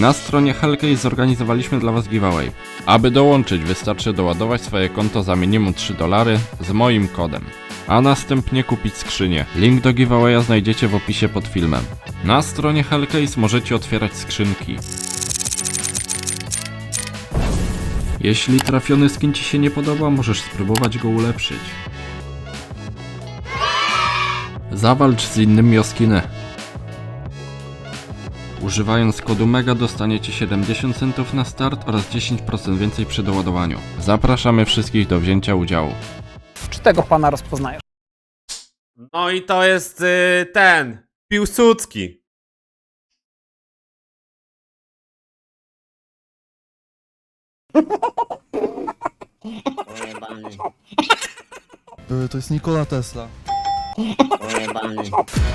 Na stronie Hellcase zorganizowaliśmy dla Was giveaway. Aby dołączyć wystarczy doładować swoje konto za minimum 3 dolary z moim kodem. A następnie kupić skrzynię. Link do giveawaya znajdziecie w opisie pod filmem. Na stronie Hellcase możecie otwierać skrzynki. Jeśli trafiony skin Ci się nie podoba, możesz spróbować go ulepszyć. Zawalcz z innymi o skinę. Używając kodu MEGA dostaniecie 70 centów na start oraz 10% więcej przy doładowaniu. Zapraszamy wszystkich do wzięcia udziału. Czy tego pana rozpoznajesz? No i to jest y, ten. Piłsudski. Y, To jest Nikola Tesla. Pojebany.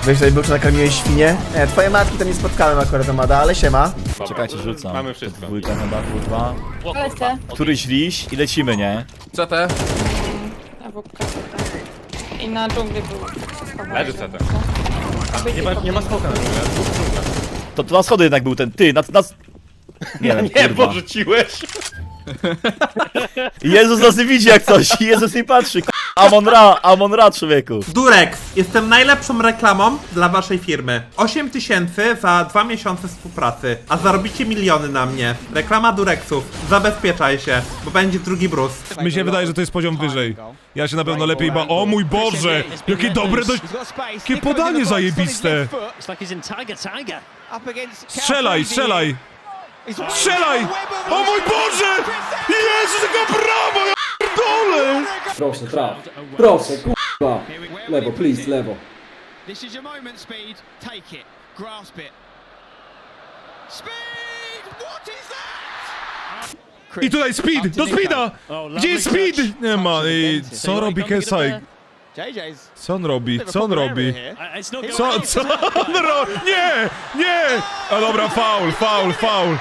Wiesz, że był czy nakarmiłeś świnie? Nie, twoje matki to nie spotkałem akurat Amada, ale siema. Czekajcie, rzucam. Mamy wszystko. Dwójka na dachu, dwa. Lecę. Któryś liść i lecimy, nie? Co te? Na wódkę. I na dżungli był. Leży CT. Nie ma, nie ma smoka na górze. To, to na schody jednak był ten, ty, na... na... Nie wiem, Nie, kurwa. porzuciłeś. Jezus nas nie widzi jak coś, Jezus nie patrzy, k- Amon Ra, Amon Ra, człowieku. Durex, jestem najlepszą reklamą dla waszej firmy. 8 tysięcy za dwa miesiące współpracy, a zarobicie miliony na mnie. Reklama Durexów, zabezpieczaj się, bo będzie drugi Bruce. Mi się wydaje, że to jest poziom wyżej. Ja się na pewno lepiej ba... O mój Boże! Jakie dobre dość... Jakie podanie zajebiste! Strzelaj, strzelaj! Strzelaj! O mój Boże! Jezu, taka brawo, ja dole! Proszę, traf. Proszę, kurwa. Lewo, please, lewo. This is your moment, Speed. Take it. Grasp it. Speed! What is that? I tutaj Speed! Do Speeda! Gdzie jest Speed? Nie ma. I co robi Kesai? JJ's. Co on robi? Co on robi? Co, co on robi? Nie! Nie! A oh, dobra, faul, faul, faul!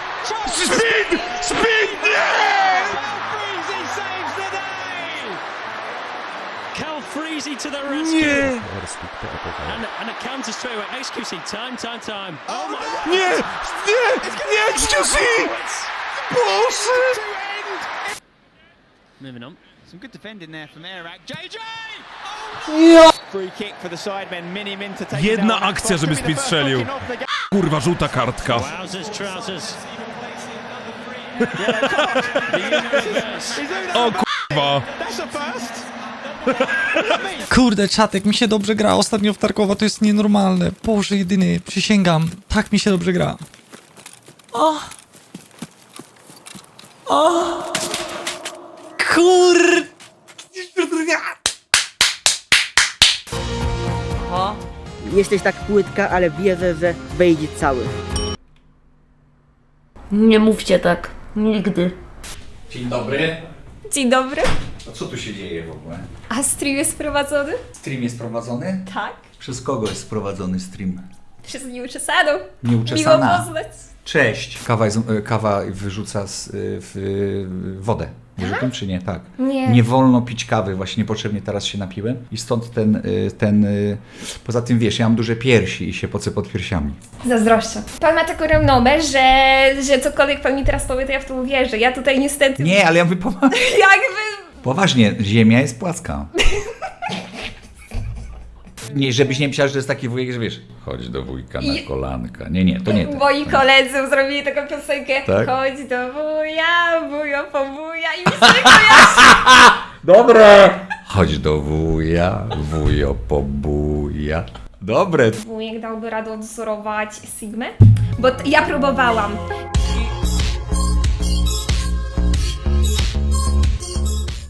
Speed! Speed! Nie! Freezy saves the day! Cal Freezy to the rescue. Nie! And, and a counter straight away. XQC, time, time, time. Oh, oh my Nie! Nie! Nie! XQC! Boże! Moving on. Some good defending there from Arak. JJ! Jedna akcja, żeby Speed strzelił. Kurwa, żółta kartka. O kurwa! Kurde, czatek, mi się dobrze gra. Ostatnio w Tarkowa to jest nienormalne. Boże jedyny, przysięgam. Tak mi się dobrze gra. O! O! Kur... Jesteś tak płytka, ale wierzę, że wejdzie cały. Nie mówcie tak. Nigdy. Dzień dobry. Dzień dobry. A co tu się dzieje w ogóle? A stream jest prowadzony? Stream jest prowadzony? Tak. Przez kogo jest prowadzony stream? Przez nieuczesaną. Miło Nieuczesana. poznać. Cześć. Kawa, jest, e, kawa wyrzuca z, e, w e, wodę. Wiesz o tym czy nie? Tak. Nie. Nie wolno pić kawy, właśnie niepotrzebnie teraz się napiłem i stąd ten, e, ten, e, poza tym wiesz, ja mam duże piersi i się pocę pod piersiami. Zazdroszczę. Pan ma taką renomę, że, że cokolwiek pan mi teraz powie, to ja w to uwierzę. Ja tutaj niestety... Nie, ale ja powa- Jakby... poważnie, ziemia jest płaska. Nie, żebyś nie myślał, że to jest taki wujek, że wiesz, chodź do wujka na I- kolanka. Nie, nie, to nie to. Moi koledzy zrobili taką piosenkę Tak? Chodź do wuja, wujo po wuja i mi się kojarzy. Dobre! Chodź do wuja, wujo pobuja. Dobre. Wujek dałby radę odzorować Sigmę? Bo t- ja próbowałam.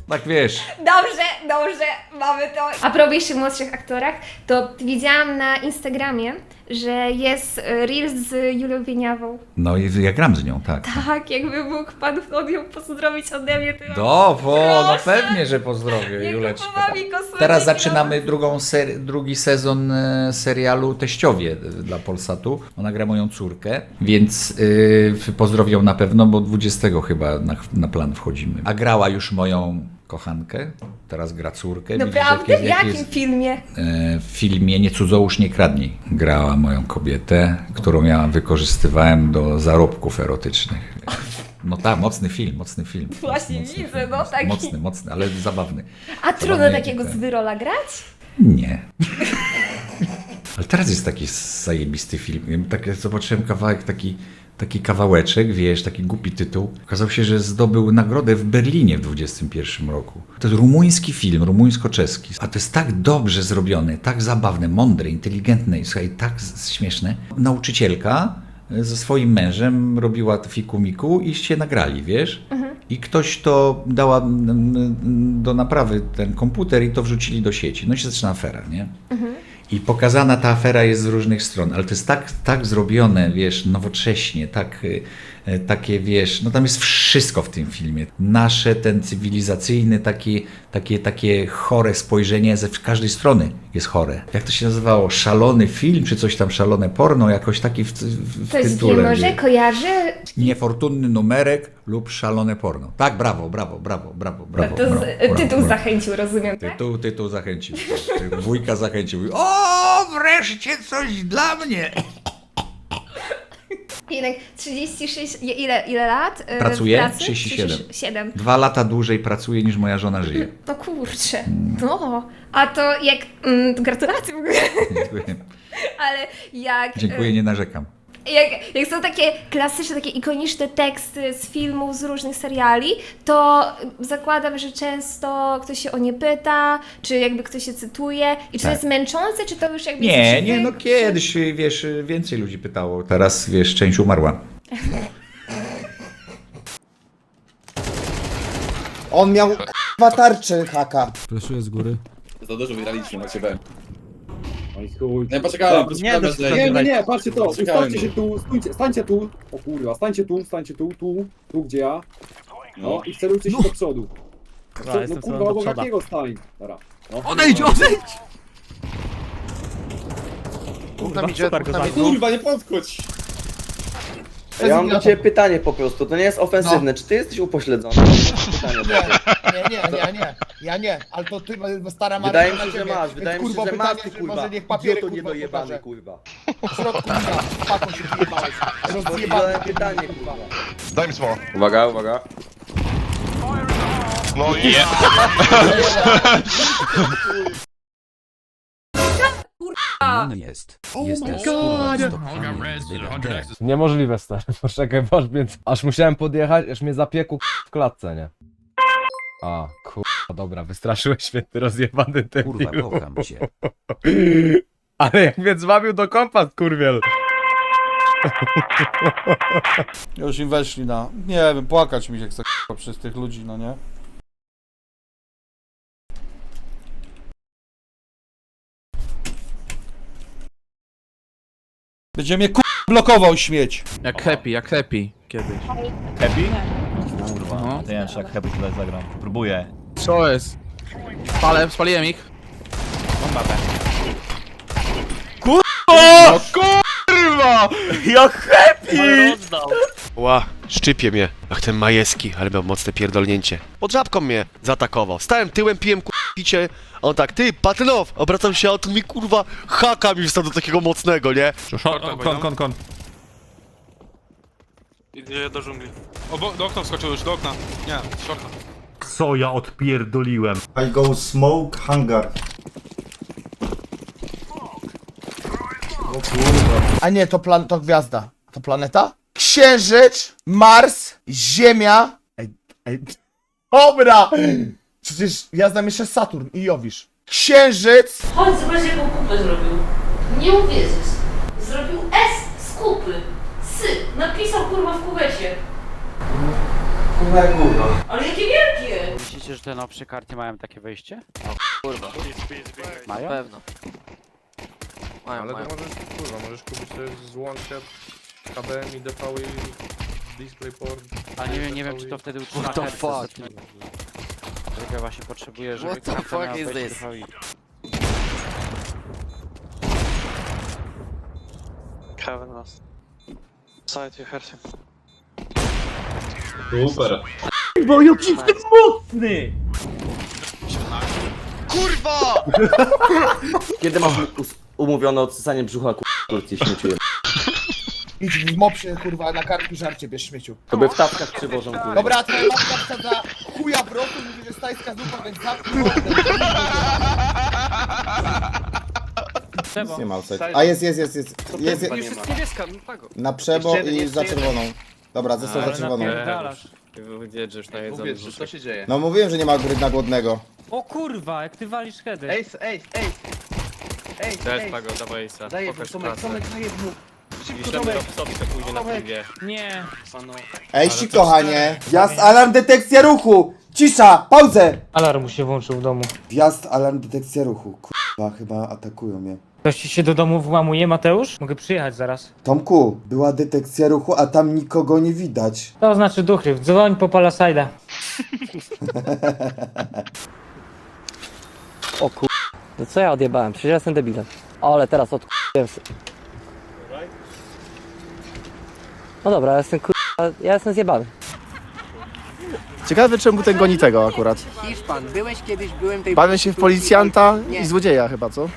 Tak wiesz. Dobrze, dobrze, mamy to. A propos jeszcze młodszych aktorach, to widziałam na Instagramie, że jest e, Reels z Julią Wieniawą. No i ja gram z nią, tak. Tak, jakby mógł pan nią pozdrowić ode mnie, to ja... Do, bo, no Proszę. pewnie, że pozdrowię, Nie kosmetyki, Teraz zaczynamy no. drugą ser- drugi sezon e, serialu Teściowie e, dla Polsatu. Ona gra moją córkę, więc y, pozdrowią na pewno, bo 20 chyba na, na plan wchodzimy. A grała już moją kochankę, teraz gra córkę. Widzisz, Naprawdę? jak W jest- jak jakim jest- filmie? E, w filmie Nie cudzołóż, nie kradnij. Grała moją kobietę, którą ja wykorzystywałem do zarobków erotycznych. No tak, mocny film, mocny film. Właśnie mocny widzę, film, no taki. Mocny, mocny, ale zabawny. A trudno takiego ten. zwyrola grać? Nie. Ale teraz jest taki zajebisty film. Tak, ja zobaczyłem kawałek, taki, taki kawałeczek, wiesz, taki głupi tytuł. Okazał się, że zdobył nagrodę w Berlinie w 21 roku. To jest rumuński film, rumuńsko-czeski. A to jest tak dobrze zrobione, tak zabawne, mądre, inteligentne i słuchaj, tak śmieszne. Nauczycielka ze swoim mężem robiła fiku miku i się nagrali, wiesz? I ktoś to dała do naprawy ten komputer i to wrzucili do sieci. No i się zaczyna afera, nie? I pokazana ta afera jest z różnych stron, ale to jest tak, tak zrobione, wiesz, nowocześnie, tak, y, takie, wiesz, no tam jest wszystko w tym filmie. Nasze, ten cywilizacyjny, taki, takie, takie chore spojrzenie ze każdej strony jest chore. Jak to się nazywało? Szalony film, czy coś tam, szalone porno, jakoś taki w, w, Coś tytule. może wie. kojarzy? Niefortunny numerek lub szalone porno. Tak, brawo, brawo, brawo, brawo, brawo. to z, brawo, brawo, tytuł brawo. zachęcił, rozumiem, tak? Tytuł, tytuł zachęcił. Wujka zachęcił. O, wreszcie coś dla mnie! Jednak 36, je- ile, ile lat? e, w Pracuję? pracy? 37. 37. Dwa lata dłużej pracuję niż moja żona żyje. No kurczę, no. A to jak, mm, gratulacje w ogóle, Dziękuję. ale jak... e, Dziękuję, nie narzekam. Jak, jak są takie klasyczne, takie ikoniczne teksty z filmów, z różnych seriali, to zakładam, że często ktoś się o nie pyta, czy jakby ktoś się cytuje i czy to Tak. jest męczące, czy to już jakby Nie, jest nie, no kiedyś, wiesz, więcej ludzi pytało. Teraz, wiesz, część umarła. On miał k***wa tarczę haka. Fleszuję z góry. Za dużo wygraliśmy, macie B. Chuj. Nie, poczekałem, Nie, poczekałem, no, aż nie. Nie, nie, nie, patrzcie to, ustawcie się tu, stójcie, stańcie tu, o kurwa, stańcie tu, stańcie tu, tu, tu gdzie ja, no i celujcie się do przodu. Co, no kurwa, obok jakiego stań? Dobra. No. Odejdź, odejdź! Idzie, tam Kurwa, nie podchodź! Ja mam do ciebie pytanie po prostu, to nie jest ofensywne, czy ty jesteś upośledzony? Nie, nie, nie, nie, ja nie, ale to ty, stara Maria Wydaje mi na się, że ciebie. masz, wydaje mi się, kurwa, że masz, pytanie, ty kurwa. Może niech papiery, Idioto kurwa, niedojebany, pokaże. kurwa. W środku, kurwa, paką się wyjebałeś. Rozjebany, Zadałem pytanie, kurwa. Daj mi słowo. Uwaga, uwaga. No i... jest. Oh Niemożliwe, stary. Poczekaj, aż, więc, aż musiałem podjechać, aż mnie zapiekł w klatce, nie? A, kurwa, dobra, wystraszyłeś mnie, ty rozjebany ten Kurwa, kocham cię. Ale jak mnie zwabił do kompas, kurwiel. Już im weszli na... Nie wiem, płakać mi się chce k***a, przez tych ludzi, no nie? Będzie mnie k***a blokował śmieć. Jak happy, jak happy kiedyś. Happy? Kurwa, no. to nie wiem, czy jak happy tutaj zagram. Próbuję. Co jest? Spalę, spaliłem ich. O! Kurwa! Jak happy! Ła, szczypie mnie, jak ten Majewski, ale miał mocne pierdolnięcie. Pod żabką mnie zaatakował. Stałem tyłem, piłem ku... picie, a on tak, ty, Patynow! Obracam się, a on mi kurwa haka mi wstał do takiego mocnego, nie? Kon, kon, kon. Idzie do dżungli. O, bo, do okna wskoczył już, do okna. Nie, z okna. Co ja odpierdoliłem? I go smoke hangar. A nie, to plan, to gwiazda. To planeta? Księżyc, Mars, Ziemia. Ej, ej. Dobra! Przecież ja znam jeszcze Saturn i Jowisz. Księżyc, Chodź, zobacz jaką kupę zrobił. Nie uwierzysz. Zrobił S z kupy. Sy. Napisał kurwa w kuwecie. Kurwa jak gówno. Ale jakie wielkie! Myślicie, że te nowsze karty mają takie wejście? Kurwa. Mają? Pewno. Mają, Ale mają. to możesz, kurwa, możesz kupić też złącze HDMI, DVI, DisplayPort. A nie wiem, nie wiem czy to wtedy utrzyma What the herce fuck? tym. Właśnie potrzebuję, żeby What the karta fuck miała is wejście this? DVI. Heaven was. Side you heard him. Super. Bo jaki jestem mocny! kurwa! Kiedy masz us- umówione odsysanie brzucha ku... Turcji śmieciu? Idź w mopsie, kurwa, na kartki żarcie bierz śmieciu. To by w tawkach przywożą kurwa. Dobra, twoja matka wsadza chuja w roku i mówi, że stajska zupa, więc zamknij mordę. Nie ma outside. A jest, jest, jest, jest. jest, jest. niebieska, Na przebo i za czerwoną. Dobra, został za czerwoną. Wiedzieć, że już najedzony co się dzieje? No mówiłem, że nie ma gry na głodnego. O kurwa, jak ty walisz heady. Ej, ej, ej! Ej, Cześć, Pago, dawaj Ace'a. Pokaż Tomek, Tomek, to pójdzie na piwie. Nie. Ej, si kochanie. Wjazd, alarm, detekcja ruchu. Cisza, pauzę. Alarm mu się włączył w domu. Wjazd, alarm, detekcja ruchu. Kurwa, chyba atakują mnie. Ktoś ci się do domu włamuje, Mateusz? Mogę przyjechać zaraz. Tomku, była detekcja ruchu, a tam nikogo nie widać. To znaczy duchy, dzwoń po Palasajda. O kur... To co ja odjebałem? Przecież ja jestem debilem. O, ale teraz sy- No dobra, ja jestem kur... Ja jestem zjebany. Ciekawe czemu ten goni tego akurat. Hiszpan, byłeś kiedyś, byłem tej... Bawię się w policjanta i złodzieja chyba, co?